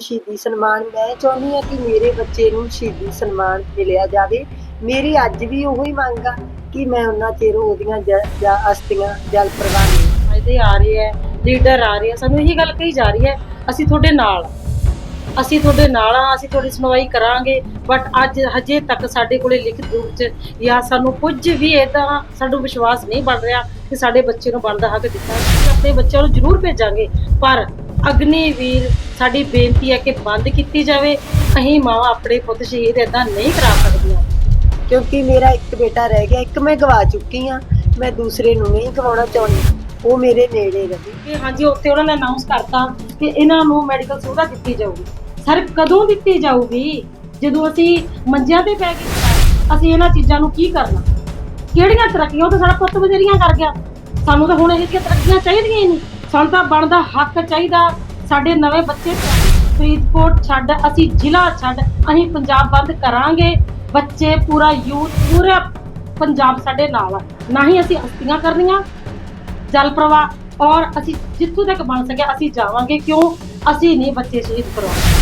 ਸ਼ਹੀਦੀ ਸਨਮਾਨ। ਮੈਂ ਚਾਹੁੰਦੀ ਹਾਂ ਕਿ ਮੇਰੇ ਬੱਚੇ ਨੂੰ ਸ਼ਹੀਦੀ ਸਨਮਾਨ ਮਿਲਿਆ ਜਾਵੇ। ਮੇਰੀ ਅੱਜ ਵੀ ਉਹੀ ਮੰਗ ਆ ਕਿ ਮੈਂ ਉਹਨਾਂ ਚਿਰ ਉਹਦੀਆਂ ਜਾਂ ਅਸਤੀਆਂ ਜਲ ਪ੍ਰਵਾਹ ਨਹੀਂ ਆ ਰਹੇ ਹੈ, ਲੀਡਰ ਆ ਰਹੇ ਹੈ। ਸਾਨੂੰ ਇਹੀ ਗੱਲ ਕਹੀ ਜਾ ਰਹੀ ਹੈ, ਅਸੀਂ ਤੁਹਾਡੇ ਨਾਲ ਅਸੀਂ ਤੁਹਾਡੇ ਨਾਲ ਆ, ਅਸੀਂ ਤੁਹਾਡੀ ਸੁਣਵਾਈ ਕਰਾਂਗੇ। ਬਟ ਅੱਜ ਹਜੇ ਤੱਕ ਸਾਡੇ ਕੋਲੇ ਲਿਖਤ ਰੂਪ ਚ ਜਾਂ ਸਾਨੂੰ ਕੁਝ ਵੀ ਇਦਾਂ ਸਾਨੂੰ ਵਿਸ਼ਵਾਸ ਨਹੀਂ ਬਣ ਰਿਹਾ ਕਿ ਸਾਡੇ ਬੱਚੇ ਨੂੰ ਬਣਦਾ ਹੱਕ ਦਿੱਤਾ ਅਸੀਂ ਆਪਣੇ ਬੱਚਿਆਂ ਨੂੰ ਜ਼ਰੂਰ ਭੇਜਾਂਗੇ। ਪਰ ਅਗਨੀਵੀਰ ਸਾਡੀ ਬੇਨਤੀ ਹੈ ਕਿ ਬੰਦ ਕੀਤੀ ਜਾਵੇ। ਅਸੀਂ ਮਾਵਾਂ ਆਪਣੇ ਪੁੱਤ ਸ਼ਹੀਦ ਇਦਾਂ ਨਹੀਂ ਕਰਾ ਸਕਦੀਆਂ। ਕਿਉਂਕਿ ਮੇਰਾ ਇੱਕ ਬੇਟਾ ਰਹਿ ਗਿਆ ਇੱਕ ਮੈਂ ਗਵਾ ਚੁੱਕੀ ਹਾਂ। ਮੈਂ ਦੂਸਰੇ ਨੂੰ ਨਹੀਂ ਗਵਾਉਣਾ ਚਾਹੁੰਦੀ। ਉਹ ਮੇਰੇ ਨੇੜੇ ਰਹੇ। ਕਿ ਹਾਂਜੀ ਉੱਥੇ ਉਹਨਾਂ ਨੇ ਅਨਾਉਂਸ ਕਰਤਾ ਕਿ ਇਹਨਾਂ ਨੂੰ ਮੈਡੀਕਲ ਸੁਵਿਧਾ ਦਿੱਤੀ ਜਾਊਗੀ। ਸਰ ਕਦੋਂ ਦਿੱਤੀ ਜਾਊਗੀ? ਜਦੋਂ ਅਸੀਂ ਮੰਜਿਆਂ ਤੇ ਪੈ ਗਏ ਅਸੀਂ ਇਹਨਾਂ ਚੀਜ਼ਾਂ ਨੂੰ ਕੀ ਕਰਨਾ? ਕਿਹੜੀਆਂ ਤਰੱਕੀਆਂ? ਉਹ ਤਾਂ ਸਾਡਾ ਪੁੱਤ ਬਥੇਰੀਆਂ ਕਰ ਗਿਆ। ਸਾਨੂੰ ਤਾਂ ਹੁਣ ਇਹ ਜਿਹੀਆਂ ਤਰੱਕੀਆਂ ਚਾਹੀਦੀਆਂ ਹੀ ਨਹੀਂ। ਸਾਨੂੰ ਤਾਂ ਬਣਦਾ ਹੱਕ ਚਾਹੀਦਾ। ਸਾਡੇ ਨਵੇਂ ਬੱਚੇ ਫਰੀਦਕੋਟ ਛੱਡ, ਅਸੀਂ ਜ਼ਿਲ੍ਹਾ ਛੱਡ, ਅਸੀਂ ਪੰਜਾਬ ਬੰਦ ਕਰਾਂਗੇ। ਬੱਚੇ ਪੂਰਾ ਯੂਥ, ਪੂਰਾ ਪੰਜਾਬ ਸਾਡੇ ਨਾਲ ਆ। ਨਾ ਹੀ ਅਸੀਂ ਅਸਤੀਆਂ ਕਰਨੀਆਂ ਜਲ ਪ੍ਰਵਾਹ, ਔਰ ਅਸੀਂ ਜਿੱਥੋਂ ਤੱਕ ਬਣ ਸਕਿਆ ਅਸੀਂ ਜਾਵਾਂਗੇ। ਕਿਉਂ? ਅਸੀਂ ਨਹੀਂ ਬੱਚੇ ਸ਼ਹੀਦ ਕਰਵਾਉਣੇ।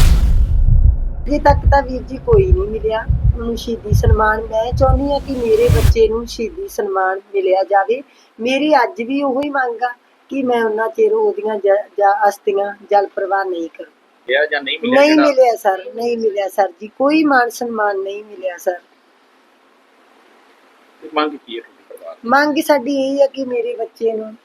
ਅਜੇ ਤੱਕ ਤਾਂ ਵੀਰ ਜੀ ਕੋਈ ਨਹੀਂ ਮਿਲਿਆ। ਉਹਨੂੰ ਸ਼ਹੀਦੀ ਸਨਮਾਨ ਮੈਂ ਚਾਹੁੰਦੀ ਹਾਂ ਕਿ ਮੇਰੇ ਬੱਚੇ ਨੂੰ ਸ਼ਹੀਦੀ ਸਨਮਾਨ ਮਿਲਿਆ ਜਾਵੇ। ਮੇਰੀ ਅੱਜ ਵੀ ਉਹੀ ਮੰਗ ਆ ਕਿ ਮੈਂ ਉਹਨਾਂ ਚਿਰ ਉਹਦੀਆਂ ਜ- ਅਸਤੀਆਂ ਜਲ ਪ੍ਰਵਾਹ ਨਹੀਂ ਕਰਾਂ ਜਾਂ ਨਹੀਂ ਮਿਲਿਆ ਨਹੀਂ ਜਿਹੜਾ ਮਿਲਿਆ ਸਰ ਨਹੀਂ ਮਿਲਿਆ ਸਰ ਜੀ। ਕੋਈ ਮਾਨ ਸਨਮਾਨ ਨਹੀਂ ਮਿਲਿਆ ਸਰ। ਮੰਗ ਕੀ ਹੈ? ਮੰਗ ਸਾਡੀ ਇਹ ਹੈ ਕਿ ਮੇਰੇ ਬੱਚੇ ਨੂੰ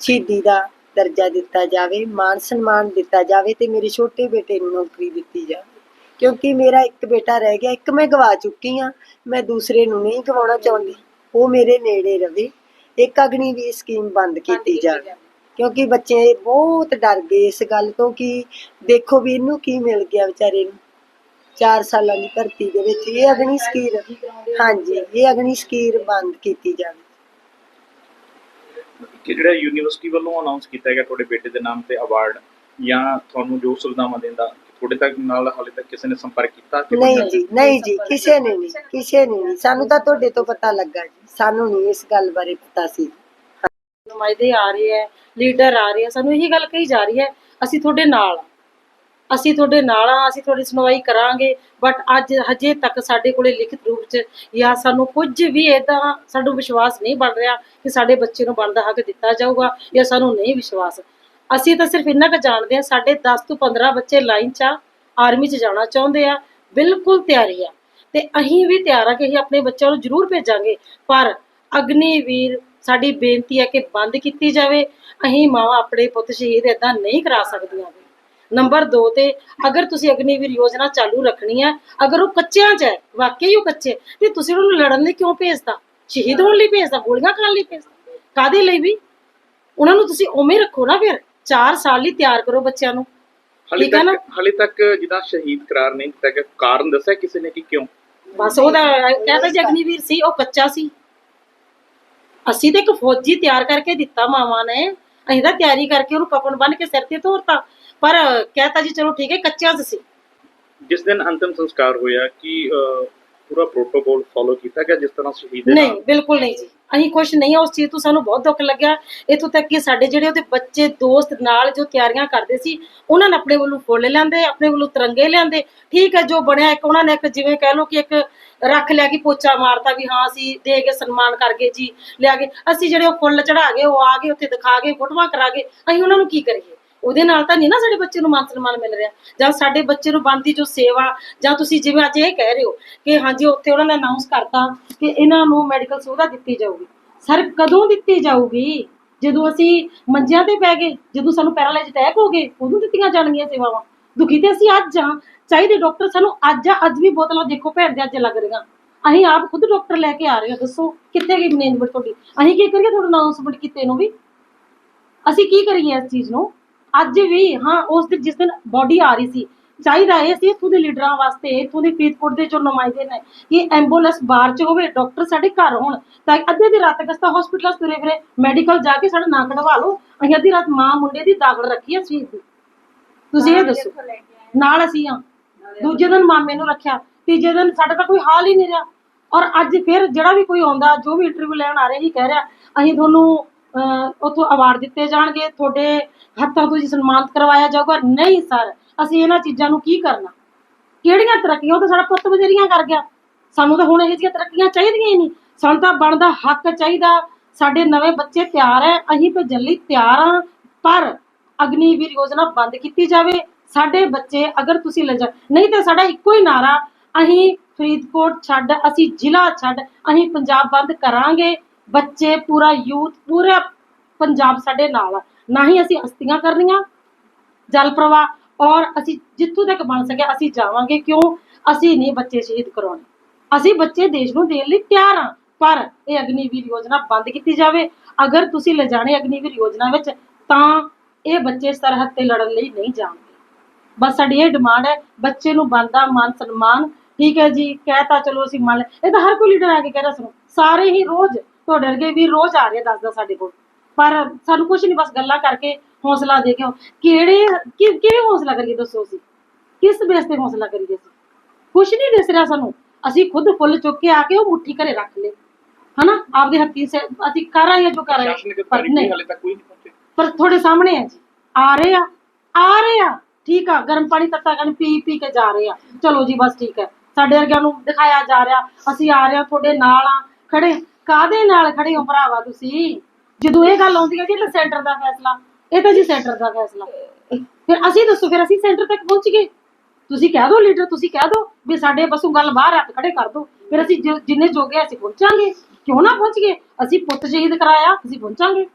ਸ਼ਹੀਦੀ ਦਾ ਦਰਜਾ ਦਿੱਤਾ ਜਾਵੇ ਮਾਨ ਸਨਮਾਨ ਦਿੱਤਾ ਜਾਵੇ ਤੇ ਮੇਰੇ ਛੋਟੇ ਬੇਟੇ ਨੂੰ ਨੌਕਰੀ ਦਿੱਤੀ ਜਾਵੇ। ਕਿਉਂਕਿ ਮੇਰਾ ਇੱਕ ਬੇਟਾ ਰਹਿ ਗਿਆ ਇੱਕ ਮੈਂ ਗਵਾ ਚੁੱਕੀ ਹਾਂ ਮੈਂ ਦੂਸਰੇ ਨੂੰ ਨਹੀਂ ਗਵਾਉਣਾ ਚਾਹੁੰਦੀ। ਉਹ ਮੇਰੇ ਨੇੜੇ ਰਵੇ। ਇੱਕ ਅਗਨੀ ਵੀ ਸਕੀਮ ਬੰਦ ਕੀਤੀ ਜਾਵੇ। ਕਿਉਂਕਿ ਬੱਚੇ ਬਹੁਤ ਡਰ ਗਏ ਇਸ ਗੱਲ ਤੋਂ ਕਿ ਦੇਖੋ ਵੀ ਇਹਨੂੰ ਕੀ ਮਿਲ ਗਿਆ ਵਿਚਾਰੇ ਨੂੰ। 4 ਸਾਲਾਂ ਦੀ ਭਰਤੀ ਦੇ ਵਿੱਚ ਇਹ ਅਗਨੀ ਸਕੀਰ ਹਾਂਜੀ ਇਹ ਅਗਨੀ ਸਕੀਰ ਬੰਦ ਕੀਤੀ ਜਾਵੇ। ਕਿ ਜਿਹੜਾ ਯੂਨੀਵਰਸਿਟੀ ਵੱਲੋਂ ਅਨਾਉਂਸ ਕੀਤਾ ਗਿਆ ਤੁਹਾਡੇ ਬੇਟੇ ਦੇ ਨਾਮ ਤੇ ਅਵਾਰਡ ਜਾਂ ਤੁਹਾਨੂੰ ਜੋ ਸੁਵਿਧਾਵਾਂ ਦਿੰਦਾ ਤੁਹਾਡੇ ਤੱਕ ਨਾਲ ਹਾਲੇ ਤੱਕ ਕਿਸੇ ਨੇ ਸੰਪਰਕ ਕੀਤਾ ਕਿ ਨਹੀਂ ਜੀ ਨਹੀਂ ਜੀ ਕਿਸੇ ਨੇ ਨਹੀਂ ਕਿਸੇ ਨੇ ਨਹੀਂ। ਸਾਨੂੰ ਤਾਂ ਤੁਹਾਡੇ ਤੋਂ ਪਤਾ ਲੱਗਾ ਜੀ। ਸਾਨੂੰ ਨਹੀਂ ਇਸ ਗੱਲ ਬਾਰੇ ਪਤਾ ਸੀ। ਨੁਮਾਇੰਦੇ ਆ ਰਹੇ ਹੈ ਲੀਡਰ ਆ ਰਹੇ ਹੈ ਸਾਨੂੰ ਇਹੀ ਗੱਲ ਕਹੀ ਜਾ ਰਹੀ ਹੈ ਅਸੀਂ ਤੁਹਾਡੇ ਨਾਲ ਹਾਂ। ਅਸੀਂ ਤੁਹਾਡੇ ਨਾਲ ਆ ਅਸੀਂ ਤੁਹਾਡੀ ਸੁਣਵਾਈ ਕਰਾਂਗੇ ਬਟ ਅੱਜ ਹਜੇ ਤੱਕ ਸਾਡੇ ਕੋਲੇ ਲਿਖਤ ਰੂਪ ਚ ਜਾਂ ਸਾਨੂੰ ਕੁਝ ਵੀ ਇਦਾਂ ਸਾਨੂੰ ਵਿਸ਼ਵਾਸ ਨਹੀਂ ਬਣ ਰਿਹਾ ਕਿ ਸਾਡੇ ਬੱਚੇ ਨੂੰ ਬਣਦਾ ਹੱਕ ਦਿੱਤਾ ਜਾਊਗਾ ਜਾਂ ਸਾਨੂੰ ਨਹੀਂ ਵਿਸ਼ਵਾਸ। ਅਸੀਂ ਤਾਂ ਸਿਰਫ ਇੰਨਾ ਕੁ ਜਾਣਦੇ ਹਾਂ, ਸਾਡੇ 10 ਤੋਂ 15 ਬੱਚੇ ਲਾਈਨ 'ਚ ਆ, ਆਰਮੀ 'ਚ ਜਾਣਾ ਚਾਹੁੰਦੇ ਆ, ਬਿਲਕੁਲ ਤਿਆਰੀ ਆ। ਤੇ ਅਸੀਂ ਵੀ ਤਿਆਰ ਆ ਕਿ ਅਸੀਂ ਆਪਣੇ ਬੱਚਿਆਂ ਨੂੰ ਜ਼ਰੂਰ ਭੇਜਾਂਗੇ, ਪਰ ਅਗਨੀਵੀਰ ਸਾਡੀ ਬੇਨਤੀ ਹੈ ਕਿ ਬੰਦ ਕੀਤੀ ਜਾਵੇ। ਅਸੀਂ ਮਾਵਾਂ ਆਪਣੇ ਪੁੱਤ ਸ਼ਹੀਦ ਇਦਾਂ ਨਹੀਂ ਕਰਾ ਸਕਦੀਆਂ। ਨੰਬਰ 2 ਤੇ ਅਗਰ ਤੁਸੀਂ ਅਗਨੀਵੀਰ ਯੋਜਨਾ ਚਾਲੂ ਰੱਖਣੀ ਹੈ ਅਗਰ ਉਹ ਕੱਚਿਆਂ 'ਚ ਹੈ, ਵਾਕਈ ਉਹ ਕੱਚੇ, ਤੇ ਤੁਸੀਂ ਉਹਨਾਂ ਨੂੰ ਲੜਨ ਲਈ ਕਿਉਂ ਭੇਜਦਾ ਸ਼ਹੀਦ ਹੋਣ ਲਈ ਭੇਜਦਾ ਗੋਲੀਆਂ ਖਾਣ ਲਈ ਭੇਜਦਾ ਕਾਦੇ ਲਈ ਵੀ? ਉਹਨਾਂ ਨੂੰ ਤੁਸੀਂ ਉਵੇਂ ਰੱਖੋ ਨਾ ਫਿਰ। 4 ਸਾਲ ਲਈ ਤਿਆਰ ਕਰੋ ਬੱਚਿਆਂ ਨੂੰ। ਹਾਲੇ ਠੀਕ ਹੈ ਨਾ? ਤੱਕ ਹਾਲੇ ਤੱਕ ਜਿਹਦਾ ਸ਼ਹੀਦ ਕਰਾਰ ਨਹੀਂ ਕੀਤਾ ਗਿਆ ਕਾਰਨ ਦੱਸਿਆ ਕਿਸੇ ਨੇ ਕਿ ਕਿਉਂ? ਬਸ ਉਹਦਾ ਕਹਿੰਦਾ ਜੀ ਅਗਨੀਵੀਰ ਸੀ ਉਹ ਕੱਚਾ ਸੀ। ਅਸੀਂ ਤੇ ਇੱਕ ਫੌਜੀ ਤਿਆਰ ਕਰਕੇ ਦਿੱਤਾ ਮਾਵਾਂ ਨੇ। ਅਸੀਂ ਤਾਂ ਤਿਆਰੀ ਕਰਕੇ ਉਹਨੂੰ ਕਫਨ ਬੰਨ ਕੇ ਸਿਰ ਤੇ ਧੋਰਤਾ ਪਰ ਕਹਤਾ ਜੀ ਚਲੋ ਠੀਕ ਹੈ ਕੱਚਾ ਸੀ। ਜਿਸ ਦਿਨ ਅੰਤਿਮ ਸੰਸਕਾਰ ਹੋਇਆ ਕਿ ਅਹ, ਪੂਰਾ ਪ੍ਰੋਟੋਕੋਲ ਫੋਲੋ ਕੀਤਾ ਗਿਆ ਜਿਸ ਤਰ੍ਹਾਂ ਸ਼ਹੀਦ ਦੇ ਨਹੀਂ ਬਿਲਕੁਲ ਨਹੀਂ ਜੀ। ਅਸੀਂ ਖੁਸ਼ ਨਹੀਂ ਉਸ ਚੀਜ਼ ਤੋਂ ਸਾਨੂੰ ਬਹੁਤ ਦੁੱਖ ਲੱਗਿਆ। ਇਥੋਂ ਤੱਕ ਕਿ ਸਾਡੇ ਜਿਹੜੇ ਉਹਦੇ ਬੱਚੇ ਦੋਸਤ ਨਾਲ ਜੋ ਤਿਆਰੀਆਂ ਕਰਦੇ ਸੀ ਉਹਨਾਂ ਨੇ ਆਪਣੇ ਵੱਲੋਂ ਫੁੱਲ ਲਿਆਂਦੇ ਆਪਣੇ ਵੱਲੋਂ ਤਿਰੰਗੇ ਲਿਆਂਦੇ। ਠੀਕ ਹੈ ਜੋ ਬਣਿਆ ਇੱਕ ਉਹਨਾਂ ਨੇ ਇੱਕ ਜਿਵੇਂ ਕਹਿ ਲਓ ਕਿ ਇੱਕ ਰੱਖ ਲਿਆ ਕਿ ਪੋਚਾ ਮਾਰਤਾ ਵੀ ਹਾਂ ਅਸੀਂ ਦੇ ਕੇ ਸਨਮਾਨ ਕਰ ਗਏ ਜੀ ਲਿਆ ਕੇ ਅਸੀਂ ਜਿਹੜੇ ਉਹ ਫੁੱਲ ਚੜਾ ਗਏ ਉਹ ਆ ਗਏ ਉੱਥੇ ਦਿਖਾ ਗਏ ਫੋਟੋਆਂ ਕਰਾ ਗਏ। ਅਸੀਂ ਉਹਨਾਂ ਨੂੰ ਕੀ ਕਰੀਏ? ਉਹਦੇ ਨਾਲ ਤਾਂ ਨਹੀਂ ਨਾ ਸਾਡੇ ਬੱਚੇ ਨੂੰ ਮਾਨ ਸਨਮਾਨ ਮਿਲ ਰਿਹਾ। ਜਾਂ ਸਾਡੇ ਬੱਚੇ ਨੂੰ ਬਣਦੀ ਜੋ ਸੇਵਾ, ਜਾਂ ਤੁਸੀਂ ਜਿਵੇਂ ਅੱਜ ਇਹ ਕਹਿ ਰਹੇ ਹੋ ਕਿ ਹਾਂਜੀ ਉੱਥੇ ਉਹਨਾਂ ਨੇ ਅਨਾਉਂਸ ਕਰਤਾ ਕਿ ਇਹਨਾਂ ਨੂੰ ਮੈਡੀਕਲ ਸੁਵਿਧਾ ਦਿੱਤੀ ਜਾਊਗੀ। ਸਰ, ਕਦੋਂ ਦਿੱਤੀ ਜਾਊਗੀ? ਜਦੋਂ ਅਸੀਂ ਮੰਜਿਆਂ ਤੇ ਪੈ ਗਏ, ਜਦੋਂ ਸਾਨੂੰ ਪੈਰਾਲਾਈਜ਼ ਅਟੈਕ ਹੋ ਗਏ, ਉਦੋਂ ਦਿੱਤੀਆਂ ਜਾਣਗੀਆਂ ਸੇਵਾਵਾਂ। ਦੁਖੀ ਤੇ ਅਸੀਂ ਅੱਜ ਹਾਂ। ਚਾਹੀਦੇ ਡਾਕਟਰ ਸਾਨੂੰ ਅੱਜ ਆ ਅੱਜ ਵੀ ਬੋਤਲਾਂ ਦੇਖੋ ਭੈਣ ਦੇ ਅੱਜ ਲੱਗ ਰਹੀਆਂ। ਅਸੀਂ ਆਪ ਖੁਦ ਡਾਕਟਰ ਲੈ ਕੇ ਆ ਰਹੇ ਹਾਂ। ਦੱਸੋ ਕਿੱਥੇ ਗਈ ਮੈਨੇਜਮੈਂਟ ਤੁਹਾਡੀ? ਅਸੀਂ ਕੀ ਕਰੀਏ ਤੁਹਾਡਾ ਅਨਾਉਂਸਮੈਂਟ ਕੀਤੇ ਨੂੰ ਵੀ? ਅਸੀਂ ਕੀ ਕਰੀਏ ਇਸ ਚੀਜ਼ ਨੂੰ? ਅੱਜ ਵੀ ਹਾਂ ਉਸ ਦਿਨ ਜਿਸ ਦਿਨ ਬੋਡੀ ਆ ਰਹੀ ਸੀ ਚਾਹੀਦਾ ਇਹ ਸੀ ਇੱਥੋਂ ਦੇ ਲੀਡਰਾਂ ਵਾਸਤੇ ਇੱਥੋਂ ਦੇ ਫਰੀਦਕੋਟ ਦੇ ਜੋ ਨੁਮਾਇੰਦੇ ਨੇ ਕਿ ਐਂਬੂਲੈਂਸ ਬਾਹਰ ਚ ਹੋਵੇ ਡਾਕਟਰ ਸਾਡੇ ਘਰ ਹੋਣ ਤਾਂ ਅੱਧੇ ਦੀ ਰਾਤ ਤੱਕ ਤਾਂ ਹਸਪੀਟਲ ਤੁਰੇ ਫਿਰੇ ਮੈਡੀਕਲ ਜਾ ਕੇ ਸਾਡਾ ਨਾਂ ਕਢਵਾ ਲਓ ਅਸੀਂ ਅੱਧੀ ਰਾਤ ਮਾਂ ਮੁੰਡੇ ਦੀ ਦਾਖਲ ਰੱਖੀ ਹੈ ਸਰੀਰ ਦੀ। ਤੁਸੀਂ ਇਹ ਦੱਸੋ। ਨਾਲ ਅਸੀਂ ਆ। ਦੂਜੇ ਦਿਨ ਮਾਮੇ ਨੂੰ ਰੱਖਿਆ ਤੀਜੇ ਦਿਨ ਸਾਡਾ ਤਾਂ ਕੋਈ ਹਾਲ ਹੀ ਨਹੀਂ ਰਿਹਾ। ਔਰ ਅੱਜ ਫਿਰ ਜਿਹੜਾ ਵੀ ਕੋਈ ਆਉਂਦਾ ਜੋ ਵੀ ਇੰਟਰਵਿਊ ਲੈਣ ਆ ਰਿਹਾ ਹੀ ਕਹਿ ਰਿਹਾ ਅਸੀਂ ਤੁਹਾਨੂੰ ਉੱਥੋਂ ਅਵਾਰਡ ਦਿੱਤੇ ਜਾਣਗੇ, ਤੁਹਾਡੇ ਹੱਥਾਂ ਤੋਂ ਜੀ ਸਨਮਾਨਿਤ ਕਰਵਾਇਆ ਜਾਊਗਾ। ਨਹੀਂ ਸਰ ਅਸੀਂ ਇਹਨਾਂ ਚੀਜ਼ਾਂ ਨੂੰ ਕੀ ਕਰਨਾ? ਕਿਹੜੀਆਂ ਤਰੱਕੀਆਂ? ਉਹ ਤਾਂ ਸਾਡਾ ਪੁੱਤ ਬਥੇਰੀਆਂ ਕਰ ਗਿਆ। ਸਾਨੂੰ ਤਾਂ ਹੁਣ ਇਹ ਜਿਹੀਆਂ ਤਰੱਕੀਆਂ ਚਾਹੀਦੀਆਂ ਹੀ ਨਹੀਂ। ਸਾਨੂੰ ਤਾਂ ਬਣਦਾ ਹੱਕ ਚਾਹੀਦਾ। ਸਾਡੇ ਨਵੇਂ ਬੱਚੇ ਤਿਆਰ ਹੈ ਅਸੀਂ ਭੇਜਣ ਲਈ ਤਿਆਰ ਹਾਂ ਪਰ ਅਗਨੀਵੀਰ ਯੋਜਨਾ ਬੰਦ ਕੀਤੀ ਜਾਵੇ। ਸਾਡੇ ਬੱਚੇ ਅਗਰ ਤੁਸੀਂ ਲੈ ਜਾ, ਨਹੀਂ ਤਾਂ ਸਾਡਾ ਇੱਕੋ ਹੀ ਨਾਰਾ। ਅਸੀਂ ਫਰੀਦਕੋਟ ਛੱਡ, ਅਸੀਂ ਜ਼ਿਲ੍ਹਾ ਛੱਡ, ਅਸੀਂ ਪੰਜਾਬ ਬੰਦ ਕਰਾਂਗੇ। ਬੱਚੇ, ਪੂਰਾ ਯੂਥ, ਪੂਰਾ ਪੰਜਾਬ ਸਾਡੇ ਨਾਲ ਆ। ਨਾ ਹੀ ਅਸੀਂ ਅਸਤੀਆਂ ਕਰਨੀਆਂ, ਜਲ ਪ੍ਰਵਾਹ, ਔਰ ਅਸੀਂ ਜਿੱਥੋਂ ਤੱਕ ਬਣ ਸਕਿਆ ਅਸੀਂ ਜਾਵਾਂਗੇ। ਕਿਉਂ? ਅਸੀਂ ਨਹੀਂ ਬੱਚੇ ਸ਼ਹੀਦ ਕਰਾਉਣੇ। ਅਸੀਂ ਬੱਚੇ ਦੇਸ਼ ਨੂੰ ਦੇਣ ਲਈ ਤਿਆਰ ਹਾਂ ਪਰ ਇਹ ਅਗਨੀਵੀਰ ਯੋਜਨਾ ਬੰਦ ਕੀਤੀ ਜਾਵੇ। ਅਗਰ ਤੁਸੀਂ ਲਿਜਾਣੇ ਅਗਨੀਵੀਰ ਯੋਜਨਾ ਵਿੱਚ, ਤਾਂ ਇਹ ਬੱਚੇ ਸਰਹੱਦ ਤੇ ਲੜਨ ਲਈ ਨਹੀਂ ਜਾਣਗੇ। ਬਸ ਸਾਡੀ ਇਹ ਡਿਮਾਂਡ ਹੈ, ਬੱਚੇ ਨੂੰ ਬਣਦਾ ਮਾਨ ਸਨਮਾਨ। ਠੀਕ ਹੈ ਜੀ ਕਹਿਤਾ ਚਲੋ ਅਸੀਂ ਮੰਨ ਲਿਆ। ਇਹ ਤਾਂ ਹਰ ਕੋਈ ਲੀਡਰ ਆ ਕੇ ਕਹਿ ਰਿਹਾ, ਸੁਣੋ। ਸਾਰੇ ਹੀ ਰੋਜ਼ ਤੁਹਾਡੇ ਵਰਗੇ ਵੀ ਰੋਜ਼ ਆ ਰਹੇ ਦੱਸਦਾ ਸਾਡੇ ਕੋਲ। ਪਰ ਸਾਨੂੰ ਕੁਝ ਨਹੀਂ ਬਸ ਗੱਲਾਂ ਕਰਕੇ ਹੌਸਲਾ ਦੇ ਕੇ ਕਿਹੜੇ ਕਿ- ਕਿਹੜੇ ਹੌਸਲਾ ਕਰੀਏ ਦੱਸੋ ਅਸੀਂ? ਕਿਸ ਬੇਸ ਤੇ ਹੌਸਲਾ ਕਰੀਏ ਅਸੀਂ? ਕੁਝ ਨਹੀਂ ਦਿਸ ਰਿਹਾ ਸਾਨੂੰ। ਅਸੀਂ ਖੁਦ ਫੁੱਲ ਚੁੱਕ ਕੇ ਆ ਕੇ ਉਹ ਮੁੱਠੀ ਘਰੇ ਰੱਖ ਲਏ। ਹਨਾ? ਆਪਦੇ ਹੱਥੀਂ ਸੇ ਅਸੀਂ ਕਰ ਰਹੇ ਹਾਂ ਜੋ ਕਰ ਰਹੇ ਪ੍ਰਸ਼ਾਸਨਿਕ ਹਾਂ ਪਰ ਨਹੀਂ। ਹਾਲੇ ਤੱਕ ਕੋਈ ਨਹੀਂ ਪਹੁੰਚੇ ਪਰ ਤੁਹਾਡੇ ਸਾਹਮਣੇ ਹੈ ਜੀ। ਆ ਰਹੇ ਆ। ਆ ਰਹੇ ਆ। ਠੀਕ ਆ। ਗਰਮ ਪਾਣੀ ਤੱਤਾ ਪਾਣੀ ਪੀ ਪੀ ਕੇ ਜਾ ਰਹੇ ਆ। ਚਲੋ ਜੀ ਬਸ ਠੀਕ ਹੈ। ਸਾਡੇ ਵਰਗਿਆਂ ਨੂੰ ਦਿਖਾਇਆ ਜਾ ਰਿਹਾ। ਅਸੀਂ ਆ ਰਹੇ ਆ। ਤੁਹਾਡੇ ਨਾਲ ਆ। ਖੜੇ। ਕਾਦੇ ਨਾਲ ਖੜੇ ਹੋ ਭਰਾਵਾ ਤੁਸੀਂ? ਜਦੋਂ ਇਹ ਗੱਲ ਆਉਂਦੀ ਹੈ ਕਿ ਤਾਂ ਸੈਂਟਰ ਦਾ ਫੈਸਲਾ, ਇਹ ਤਾਂ ਜੀ ਸੈਂਟਰ ਦਾ ਫੈਸਲਾ। ਫਿਰ ਅਸੀਂ ਦੱਸੋ, ਫਿਰ ਅਸੀਂ ਸੈਂਟਰ ਤੱਕ ਪਹੁੰਚ ਗਏ। ਤੁਸੀਂ ਕਹਿ ਦਿਓ ਲੀਡਰ ਤੁਸੀਂ ਕਹਿ ਦਿਓ ਵੀ ਸਾਡੇ ਬਸੋਂ ਗੱਲ ਬਾਹਰ ਹੱਥ ਖੜੇ ਕਰ ਦਿਓ। ਫਿਰ ਅਸੀਂ ਜਿੰਨੇ ਜੋਗੇ ਅਸੀਂ ਪਹੁੰਚਾਂਗੇ। ਕਿਉਂ ਨਾ ਪਹੁੰਚ ਗਏ? ਅਸੀਂ ਪੁੱਤ ਸ਼ਹੀਦ ਕਰਾਇਆ, ਅਸੀਂ ਪਹੁੰਚਾਂਗੇ।